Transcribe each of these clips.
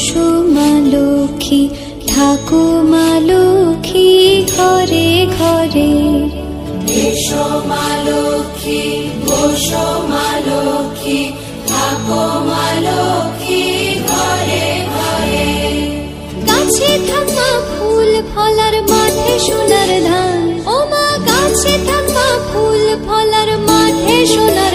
বসো মা লক্ষ্মী থাকো মা লক্ষ্মী ঘরে ঘরে। এসো মা লক্ষ্মী বসো মা লক্ষ্মী থাকো মা লক্ষ্মী ঘরে ঘরে। গাছে থাকা ফুল ফলার মাঠে সোনার ধান। ও মা গাছে থাকা ফুল ফলার মাঠে সোনার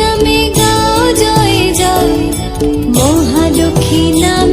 নামে গাও জয় জয়। মহালক্ষ্মী নামে